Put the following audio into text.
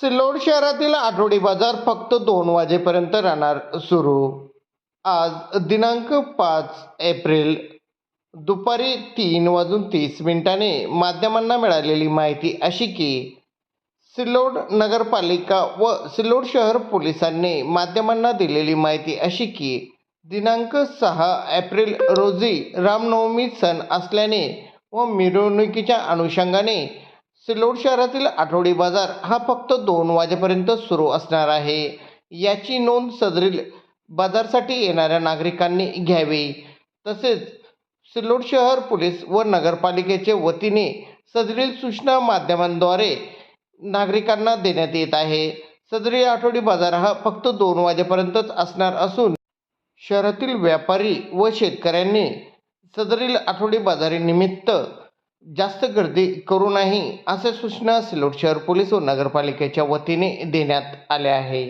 सिल्लोड शहरातील आठवडी बाजार फक्त दोन वाजेपर्यंत राहणार सुरू. आज दिनांक पाच एप्रिल दुपारी तीन वाजून तीस मिनिटाने माध्यमांना मिळालेली माहिती अशी की सिल्लोड नगरपालिका व सिल्लोड शहर पोलिसांनी माध्यमांना दिलेली माहिती अशी की दिनांक सहा एप्रिल रोजी रामनवमी सण असल्याने व मिरवणुकीच्या अनुषंगाने सिल्लोड शहरातील आठवडी बाजार हा फक्त दोन वाजेपर्यंत सुरू असणार आहे. याची नोंद सदरील बाजारसाठी येणाऱ्या नागरिकांनी घ्यावी. तसेच सिल्लोड शहर पोलीस व नगरपालिकेचे वतीने सदरील सूचना माध्यमांद्वारे नागरिकांना देण्यात येत आहे. सदरील आठवडी बाजार हा फक्त दोन वाजेपर्यंतच असणार असून शहरातील व्यापारी व शेतकऱ्यांनी सदरील आठवडी बाजारीनिमित्त जास्त गर्दी करू नाही असे सूचना सिल्लोड शहर पोलीस व नगरपालिकेच्या वतीने देण्यात आल्या आहे.